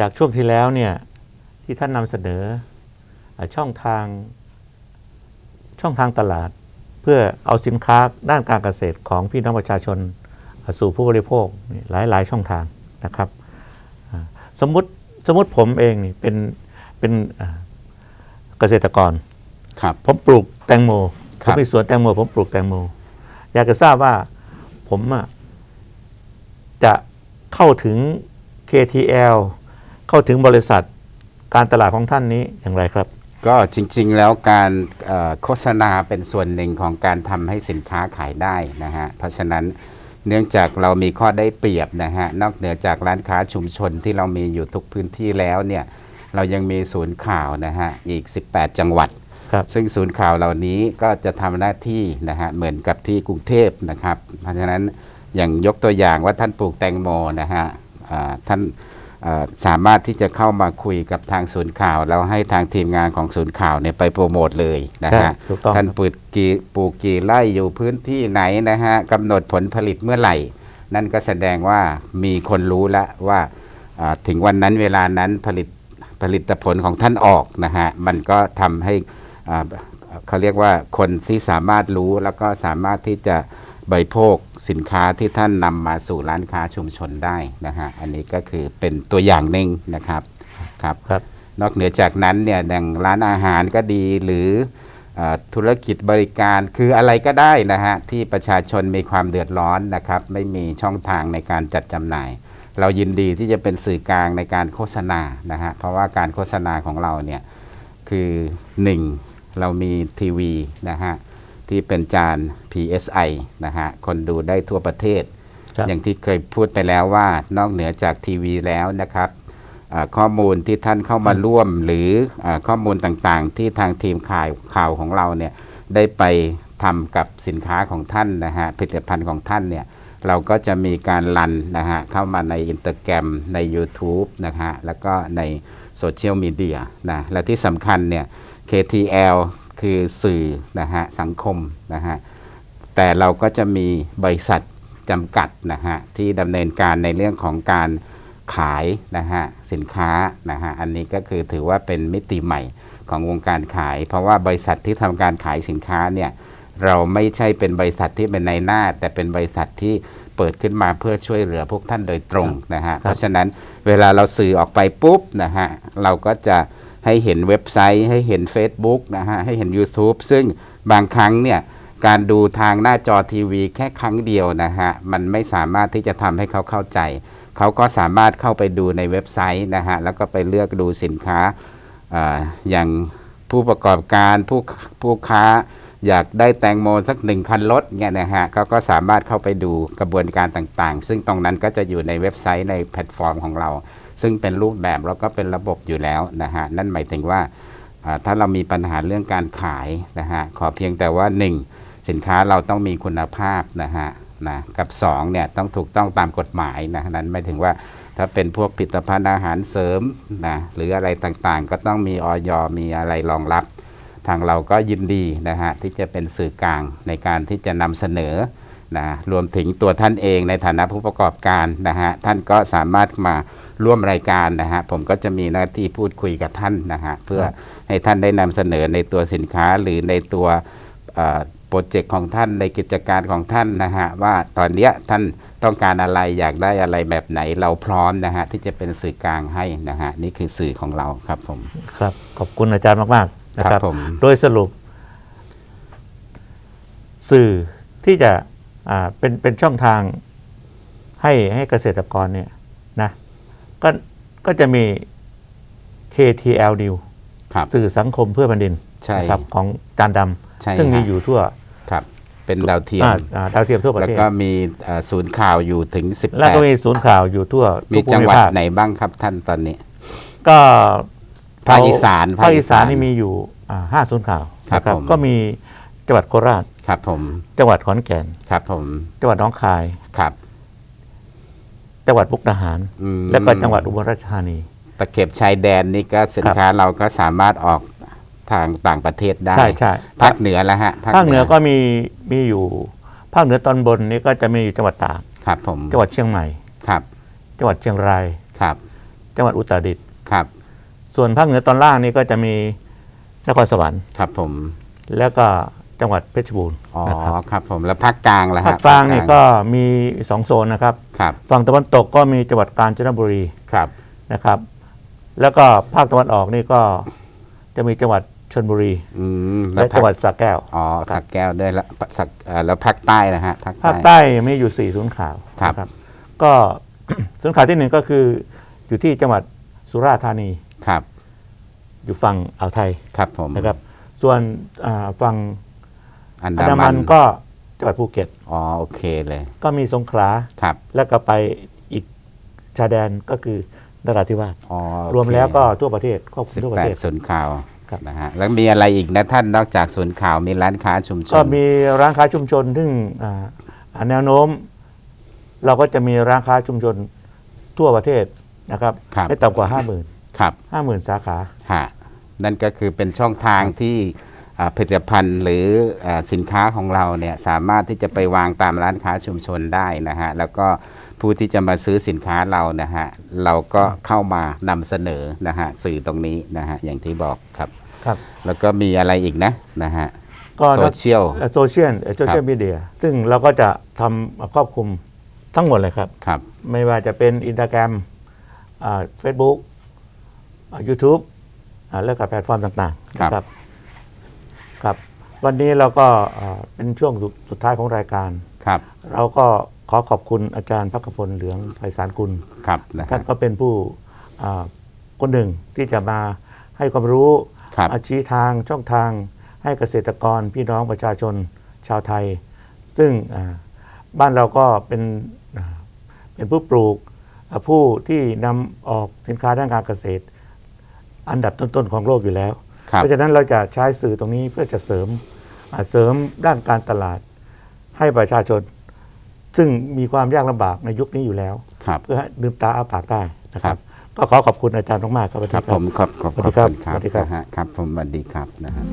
จากช่วงที่แล้วเนี่ยที่ท่านนำเสนออ่าช่องทางช่องทางตลาด เพื่อเอาสินค้าด้านการเกษตรของพี่น้องประชาชนอ่าสู่ผู้บริโภคนี่หลายหลายช่องทางนะครับอ่าสมมติสมมติผมเองนี่เป็นเป็นอ่าเกษตรกรครับผมปลูกแตงโมคผรับมมีสวนแตงโม ผมปลูกแตงโม อยากจะทราบว่าผมอะจะเข้าถึง KTL เข้าถึงบริษัทการตลาดของท่านนี้อย่างไรครับ ก็จริงๆแล้วการเอ่อโฆษณาเป็นส่วนหนึ่งของการทำให้สินค้าขายได้นะฮะเพราะฉะนั้นเนื่องจากเรามีข้อได้เปรียบนะฮะนอกเหนือจากร้านค้าชุมชนที่เรามีอยู่ทุกพื้นที่แล้วเนี่ยเรายังมีศูนย์ข่าวนะฮะอีก 18 จังหวัดครับซึ่งศูนย์ข่าวเหล่านี้ก็จะทำหน้าที่นะฮะเหมือนกับที่กรุงเทพนะครับ เพราะฉะนั้นอย่างยกตัวอย่างว่าท่านปลูกแตงโมนะฮะอ่าท่านอ่า สามารถที่จะเข้ามาคุยกับทางศูนย์ข่าว แล้วให้ทางทีมงานของศูนย์ข่าวเนี่ยไปโปรโมทเลยนะใช่ฮะถูกต้องท่านครับปลูกกี่ปลูกกี่ไร่อยู่พื้นที่ไหนนะฮะกำหนดผลผลิตเมื่อไหร่ นั่นก็แสดงว่ามีคนรู้แล้วว่าอ่าถึงวันนั้นเวลานั้นผลิตผลิตผลของท่านออกนะฮะมันก็ทำให้อ่าเขาเรียกว่าคนที่สามารถรู้แล้วก็สามารถที่จะ บริโภคสินค้าที่ท่านนำมาสู่ร้านค้าชุมชนได้นะฮะอันนี้ก็คือเป็นตัวอย่างหนึ่งนะครับครับครับ นอกเหนือจากนั้นเนี่ยอย่างร้านอาหารก็ดีหรือเออธุรกิจบริการคืออะไรก็ได้นะฮะที่ประชาชนมีความเดือดร้อนนะครับ ไม่มีช่องทางในการจัดจำหน่าย เรายินดีที่จะเป็นสื่อกลางในการโฆษณานะฮะเพราะว่าการโฆษณาของเราเนี่ยคือหนึ่งเรามีทีวีนะฮะ ที่เป็นจาน PSI นะฮะ คนดูได้ทั่วประเทศ ครับ อย่างที่เคยพูดไปแล้วว่านอกเหนือจากทีวีแล้วนะครับอ่าข้อมูลที่ท่านเข้ามาร่วม หรืออาข้อมูลต่างๆ ที่ทางทีมข่าวข่าวของเราเนี่ยได้ไปทำกับสินค้าของท่านนะฮะผลิตภัณฑ์ของท่านเนี่ยเราก็จะมีการรันนะฮะเข้ามาในอินเตอร์แกรมใน YouTube นะฮะแล้วก็ในโซเชียลมีเดียนะและที่สำคัญเนี่ย KTL คือสื่อนะฮะสังคมนะฮะแต่เราก็จะมีบริษัทจำกัดนะฮะที่ดำเนินการในเรื่องของการขายนะฮะสินค้านะฮะอันนี้ก็คือถือว่าเป็นมิติใหม่ของวงการขาย เพราะว่าบริษัทที่ทำการขายสินค้าเนี่ยเราไม่ใช่เป็นบริษัทที่เป็นในหน้า แต่เป็นบริษัทที่เปิดขึ้นมาเพื่อช่วยเหลือพวกท่านโดยตรงนะฮะเพราะฉะนั้นเวลาเราสื่อออกไปปุ๊บนะฮะเราก็จะ ให้เห็นเว็บไซต์ให้เห็น Facebook นะฮะให้เห็น YouTube ซึ่งบางครั้งเนี่ยการดูทางหน้าจอทีวีแค่ครั้งเดียวนะฮะมันไม่สามารถที่จะทำให้เขาเข้าใจ เขาก็สามารถเข้าไปดูในเว็บไซต์นะฮะแล้วก็ไปเลือกดูสินค้าอาอย่างผู้ประกอบการผู้ผู้ค้า อยากได้แตงโมสักหนึ่งคันรถเนี่ยนะฮะเขาก็สามารถเข้าไปดูกระบวนการต่างๆ ซึ่งตรงนั้นก็จะอยู่ในเว็บไซต์ในแพลตฟอร์มของเรา ซึ่งเป็นรูปแบบแล้วก็เป็นระบบอยู่แล้วนะฮะนั่นหมายถึงว่าอ่าถ้าเรามีปัญหาเรื่องการขายนะฮะขอเพียงแต่ว่า 1 สินค้าเราต้องมีคุณภาพนะฮะนะกับ2เนี่ยต้องถูกต้องตามกฎหมายนะนั้นหมายถึงว่าถ้าเป็นพวกผลิตภัณฑ์อาหารเสริมนะหรืออะไรต่างๆ ก็ต้องมีออยมีอะไรรองรับ ทางเราก็ยินดีนะฮะที่จะเป็นสื่อกลางในการที่จะนำเสนอนะรวมถึงตัวท่านเองในฐานะผู้ประกอบการนะฮะท่านก็สามารถมาร่วมรายการนะฮะผมก็จะมีหน้าที่พูดคุยกับท่านนะฮะเพื่อให้ท่านได้นำเสนอในตัวสินค้าหรือในตัวโปรเจกต์ของท่านในกิจการของท่านนะฮะว่าตอนเนี้ยท่านต้องการอะไรอยากได้อะไรแบบไหนเราพร้อมนะฮะที่จะเป็นสื่อกลางให้นะฮะนี่คือสื่อของเราครับผมครับขอบคุณอาจารย์มาก ๆ นะคครัรับบผมโดยสรุป สื่อที่จะอ่าเป็นเป็นช่องทางให้ให้เกษตรกรเนี่ยนะก็ก็จะมี KTL New ครับสื่อสังคมเพื่อแผ่นดินใช่นะครับของจานดใช่ำซึ่งมีฮะอยู่ทั่วครับ เป็นดาวเทียมอ่าอ่าดาวเทียมทั่วประแล้วเทศก็มีเอ่อศูนย์ข่าวอยู่ถึงแล้วก็มี18ศูนย์ข่าวอยู่ทั่วมีทุกภูจังมิหวัดภาคไหนบ้างครับท่านตอนนี้ ก็ ภาคอีสานภาคอีสานนี่มีอยู่อ่าห้าศูนย์ข่าวครับนะผมก็มีจังหวัดโคราชครับผม จังหวัดขอนแก่นครับผม จังหวัดหน้องคายครับ จังหวัดมุกดาหารอืมและก็จังหวัดอุบลราชธานีตะเข็บชายแดนนี่ก็สินค้าเราก็สามารถออกทางต่างประเทศได้ใช่ใช่ภาคเหนือแล้วฮะภาคเหนือก็มีมีอยู่ภาคเหนือตอนบนนี่ก็จะมีอยู่จังหวัดตากครับผมจังหวัดเชียงใหม่ครับ จังหวัดเชียงรายครับ จังจังหวัดอุตรดิตถ์ครับ ส่วนภาคเหนือตอนล่างนี่ก็จะมีนครสวรรค์ครับผม แล้วก็จังหวัดเพชรบูรณ์อ๋อนะครับครับผมแล้วภาคกลางล่ะฮะภาคกลางนี่ก็มีสองโซนนะครับ ครับฝั่งตะวันตกก็มีจังหวัดกาญจนบุรีครับนะครับ แล้วก็ภาคตะวันออกนี่ก็จะมีจังหวัดชนบุรี อืมและภาจัคงหวัดสระแก้ว อ๋อสักแก้วด้วยแล้วสักเอ่อแล้วภาคใต้นะฮะภาคภาคใต้ ใต้มีอยู่สี่ศูนย์ข่าวครับ นะก็ ศูนย์ข่าวที่หนึ่งก็คืออยู่ที่จังหวัดสุราษฎร์ธานีครับ อยู่ฝั่งอ่าวไทยครับผมนะครับ ส่วนอ่าฝั่งอันอันดาดามัมันนก็จังหวัดภูเก็ต อ๋อโอเคเลยก็มีสงขลาครับแล้วก็ไปอีกชายแดนก็คือนราธิวาสอ๋อโอเครวมแล้วก็ทั่วประเทศครอบคลุมสิบทั่วปแประเทดศ ศูนย์ข่าวครับ นะฮะแล้วมีอะไรอีกนะท่านนอกจากศูนย์ข่าวมีร้านค้าชุมชน ก็มีร้านค้าชุมชนซึ่งอ่าอ่าแนวโน้ม เราก็จะมีร้านค้าชุมชนทั่วประเทศนะครับครับ ไม่ต่ำกว่าห้าหมื่น ครับห้าหมื่นสาขาฮะนั่นก็คือเป็นช่องทางที่อ่าผลิตภัณฑ์หรืออาสินค้าของเราเนี่ยสามารถที่จะไปวางตามร้านค้าชุมชนได้นะฮะแล้วก็ผู้ที่จะมาซื้อสินค้าเรานะฮะเราก็เข้ามานำเสนอนะฮะสื่อตรงนี้นะฮะอย่างที่บอกครับครับ แล้วก็มีอะไรอีกนะนะฮะก็โซเชียลโซเชียลโซเชียลมีเดียซึ่งเราก็จะทำครอบคลุมทั้งหมดเลยครับครับ ไม่ว่าจะเป็นอินสตาแกรมเฟซบุ๊ก ยูทูบแล้วก็แพลตฟอร์มต่างๆนะครับครับ วันนี้เราก็อ่าเป็นช่วงสุดสุดท้ายของรายการครับ เราก็ขอขอบคุณอาจารย์พักพลเหลืองไพศาลกุลครับนะท่าฮะนก็เป็นผู้อ่าคนหนึ่งที่จะมาให้ความรู้ครับอาชี้ทางช่องทางให้เกษตรกรพี่น้องประชาชนชาวไทย ซึ่งอ่าบ้านเราก็เป็นอ่าเป็นผู้ปลูกอ่าผู้ที่นำออกสินค้าด้านการเกษตร อันดับต้นๆของโลกอยู่แล้วครับเพราะฉะนั้นเราจะใช้สื่อตรงนี้เพื่อจะเสริมอ่าเสริมด้านการตลาดให้ประชาชน ซึ่งมีความยากลำบากในยุคนี้อยู่แล้วครับเพื่อให้ลืมตาอ้าปากได้นะคครัรับบก็ขอขอบคุณอาจารย์มากๆครับสวัสคดีรับผมขอบขอบสวัสขดีอบครับคุณครับสวัสดีครับนะฮะครับผมสวัสดีครับนะฮะ